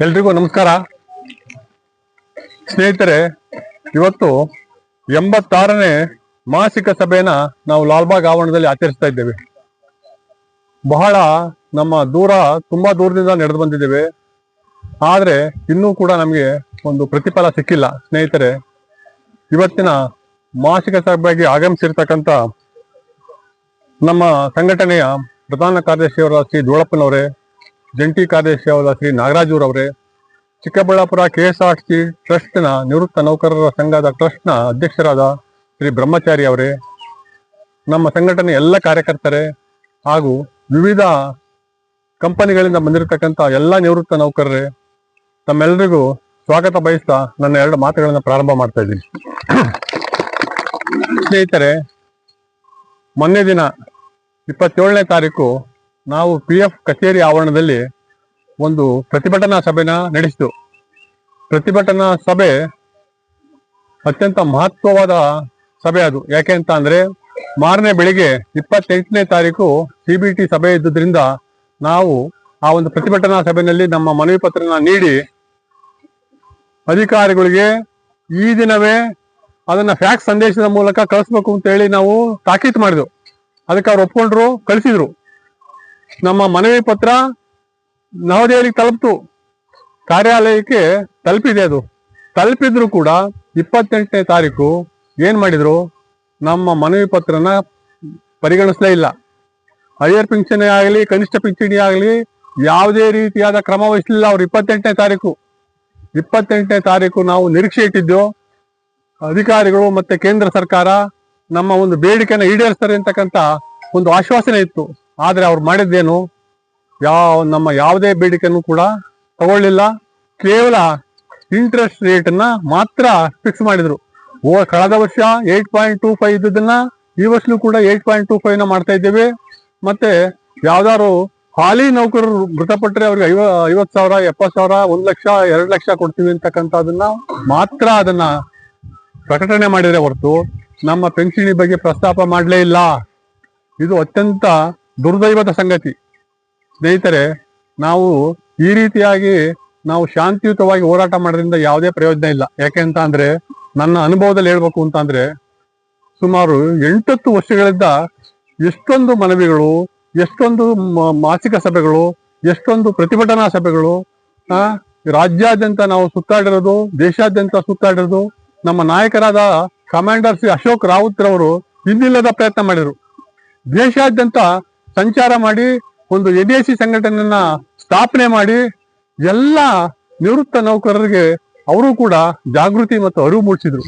ಎಲ್ರಿಗೂ ನಮಸ್ಕಾರ. ಸ್ನೇಹಿತರೆ, ಇವತ್ತು ಎಂಬತ್ತಾರನೇ ಮಾಸಿಕ ಸಭೆನ ನಾವು ಲಾಲ್ಬಾಗ್ ಆವರಣದಲ್ಲಿ ಆಚರಿಸ್ತಾ ಇದ್ದೇವೆ. ಬಹಳ ನಮ್ಮ ದೂರ, ತುಂಬಾ ದೂರದಿಂದ ನಡೆದು ಬಂದಿದ್ದೇವೆ. ಆದ್ರೆ ಇನ್ನೂ ಕೂಡ ನಮಗೆ ಒಂದು ಪ್ರತಿಫಲ ಸಿಕ್ಕಿಲ್ಲ. ಸ್ನೇಹಿತರೆ, ಇವತ್ತಿನ ಮಾಸಿಕ ಸಭೆಗೆ ಆಗಮಿಸಿರ್ತಕ್ಕಂಥ ನಮ್ಮ ಸಂಘಟನೆಯ ಪ್ರಧಾನ ಕಾರ್ಯದರ್ಶಿಯವರ ಶ್ರೀ ಧೂಳಪ್ಪನವರೇ ಜಂಟಿ ಕಾರ್ಯದರ್ಶಿಯಾದ Shri ನಾಗರಾಜುರವರೇ Chikkaballapur K S R C ಟ್ರಸ್ಟ್ನ ನಿವೃತ್ತ ನೌಕರರ ಸಂಘದ ಟ್ರಸ್ಟ್ನ ಅಧ್ಯಕ್ಷರಾದ ಶ್ರೀ ಬ್ರಹ್ಮಚಾರಿ ಅವರೇ, ನಮ್ಮ ಸಂಘಟನೆ ಎಲ್ಲ ಕಾರ್ಯಕರ್ತರೇ ಹಾಗೂ ವಿವಿಧ ಕಂಪನಿಗಳಿಂದ ಬಂದಿರತಕ್ಕಂಥ ಎಲ್ಲ ನಿವೃತ್ತ ನೌಕರರೇ ತಮ್ಮೆಲ್ಲರಿಗೂ ಸ್ವಾಗತ ಬಯಸ್ತಾ ನನ್ನ ಎರಡು ಮಾತುಗಳನ್ನು ಪ್ರಾರಂಭ ಮಾಡ್ತಾ ಇದ್ದೀನಿ. ಸ್ನೇಹಿತರೆ, ಮೊನ್ನೆ ದಿನ ಇಪ್ಪತ್ತೇಳನೇ ತಾರೀಕು ನಾವು ಪಿ ಎಫ್ ಕಚೇರಿ ಆವರಣದಲ್ಲಿ ಒಂದು ಪ್ರತಿಭಟನಾ ಸಭೆನ ನಡೆಸಿತು. ಪ್ರತಿಭಟನಾ ಸಭೆ ಅತ್ಯಂತ ಮಹತ್ವವಾದ ಸಭೆ ಅದು. ಯಾಕೆ ಅಂತ ಅಂದ್ರೆ ಮಾರನೇ ಬೆಳಿಗ್ಗೆ ಇಪ್ಪತ್ತೆಂಟನೇ ತಾರೀಕು ಸಿ ಬಿ ಟಿ ಸಭೆ ಇದ್ದುದರಿಂದ ನಾವು ಆ ಒಂದು ಪ್ರತಿಭಟನಾ ಸಭೆಯಲ್ಲಿ ನಮ್ಮ ಮನವಿ ಪತ್ರನ ನೀಡಿ ಅಧಿಕಾರಿಗಳಿಗೆ ಈ ದಿನವೇ ಅದನ್ನ ಫ್ಯಾಕ್ಸ್ ಸಂದೇಶದ ಮೂಲಕ ಕಳಿಸ್ಬೇಕು ಅಂತ ಹೇಳಿ ನಾವು ತಾಕೀತು ಮಾಡಿದ್ವು. ಅದಕ್ಕೆ ಅವ್ರು ಒಪ್ಕೊಂಡ್ರು, ಕಳಿಸಿದ್ರು. ನಮ್ಮ ಮನವಿ ಪತ್ರ ನವದೆಹಲಿಗೆ ತಲುಪ್ತು. ಕಾರ್ಯಾಲಯಕ್ಕೆ ತಲುಪಿದೆ ಅದು. ತಲುಪಿದ್ರು ಕೂಡ ಇಪ್ಪತ್ತೆಂಟನೇ ತಾರೀಕು ಏನ್ ಮಾಡಿದ್ರು? ನಮ್ಮ ಮನವಿ ಪತ್ರನ ಪರಿಗಣಿಸಲೇ ಇಲ್ಲ. ಹೈಯರ್ ಪಿಂಚಣಿ ಆಗಲಿ, ಕನಿಷ್ಠ ಪಿಂಚಣಿ ಆಗಲಿ, ಯಾವುದೇ ರೀತಿಯಾದ ಕ್ರಮ ವಹಿಸಲಿಲ್ಲ ಅವ್ರು ಇಪ್ಪತ್ತೆಂಟನೇ ತಾರೀಕು. ಇಪ್ಪತ್ತೆಂಟನೇ ತಾರೀಕು ನಾವು ನಿರೀಕ್ಷೆ ಇಟ್ಟಿದ್ದು ಅಧಿಕಾರಿಗಳು ಮತ್ತೆ ಕೇಂದ್ರ ಸರ್ಕಾರ ನಮ್ಮ ಒಂದು ಬೇಡಿಕೆನ ಈಡೇರಿಸ್ತಾರೆ ಅಂತಕ್ಕಂಥ ಒಂದು ಆಶ್ವಾಸನೆ ಇತ್ತು. ಆದ್ರೆ ಅವ್ರು ಮಾಡಿದ್ದೇನು? ಯಾವ, ನಮ್ಮ ಯಾವುದೇ ಬೇಡಿಕೆನೂ ಕೂಡ ತಗೊಳ್ಳಿಲ್ಲ. ಕೇವಲ ಇಂಟ್ರೆಸ್ಟ್ ರೇಟ್ ಅನ್ನ ಮಾತ್ರ ಫಿಕ್ಸ್ ಮಾಡಿದ್ರು. ಓ, ಕಳೆದ ವರ್ಷ ಏಟ್ ಪಾಯಿಂಟ್ ಟೂ ಫೈವ್ ಇದ್ದದನ್ನ ಈ ವರ್ಷಲೂ ಕೂಡ ಏಟ್ ಪಾಯಿಂಟ್ ಟೂ ಫೈವ್ನ ಮಾಡ್ತಾ ಇದ್ದೇವೆ. ಮತ್ತೆ ಯಾವ್ದಾದ್ರು ಹಾಲಿ ನೌಕರರು ಮೃತಪಟ್ಟರೆ ಅವ್ರಿಗೆ ಐವ, ಐವತ್ತು ಸಾವಿರ, ಎಪ್ಪತ್ತು ಸಾವಿರ, ಒಂದು ಲಕ್ಷ, ಎರಡು ಲಕ್ಷ ಕೊಡ್ತೀವಿ ಅಂತಕ್ಕಂಥದನ್ನ ಮಾತ್ರ ಅದನ್ನ ಪ್ರಕಟಣೆ ಮಾಡಿದರೆ ಹೊರತು ನಮ್ಮ ಪೆನ್ಷನಿ ಬಗ್ಗೆ ಪ್ರಸ್ತಾಪ ಮಾಡಲೇ ಇಲ್ಲ. ಇದು ಅತ್ಯಂತ ದುರ್ದೈವದ ಸಂಗತಿ. ಸ್ನೇಹಿತರೆ, ನಾವು ಈ ರೀತಿಯಾಗಿ ನಾವು ಶಾಂತಿಯುತವಾಗಿ ಹೋರಾಟ ಮಾಡೋದ್ರಿಂದ ಯಾವುದೇ ಪ್ರಯೋಜನ ಇಲ್ಲ. ಯಾಕೆ ಅಂತ ಅಂದ್ರೆ, ನನ್ನ ಅನುಭವದಲ್ಲಿ ಹೇಳ್ಬೇಕು ಅಂತ ಅಂದ್ರೆ, ಸುಮಾರು ಎಂಟತ್ತು ವರ್ಷಗಳಿಂದ ಎಷ್ಟೊಂದು ಮನವಿಗಳು, ಎಷ್ಟೊಂದು ಮಾಸಿಕ ಸಭೆಗಳು, ಎಷ್ಟೊಂದು ಪ್ರತಿಭಟನಾ ಸಭೆಗಳು, ಆ, ರಾಜ್ಯಾದ್ಯಂತ ನಾವು ಸುತ್ತಾಡಿರೋದು, ದೇಶಾದ್ಯಂತ ಸುತ್ತಾಡಿರೋದು, ನಮ್ಮ ನಾಯಕರಾದ ಕಮಾಂಡರ್ ಶ್ರೀ ಅಶೋಕ್ ರಾವುತ್ ರವರು ಇನ್ನಿಲ್ಲದ ಪ್ರಯತ್ನ ಮಾಡಿದರು. ದೇಶಾದ್ಯಂತ ಸಂಚಾರ ಮಾಡಿ, ಒಂದು ಎ ಸಿ ಸಂಘಟನೆಯನ್ನ ಸ್ಥಾಪನೆ ಮಾಡಿ, ಎಲ್ಲ ನಿವೃತ್ತ ನೌಕರರಿಗೆ ಅವರು ಕೂಡ ಜಾಗೃತಿ ಮತ್ತು ಅರಿವು ಮೂಡಿಸಿದ್ರು.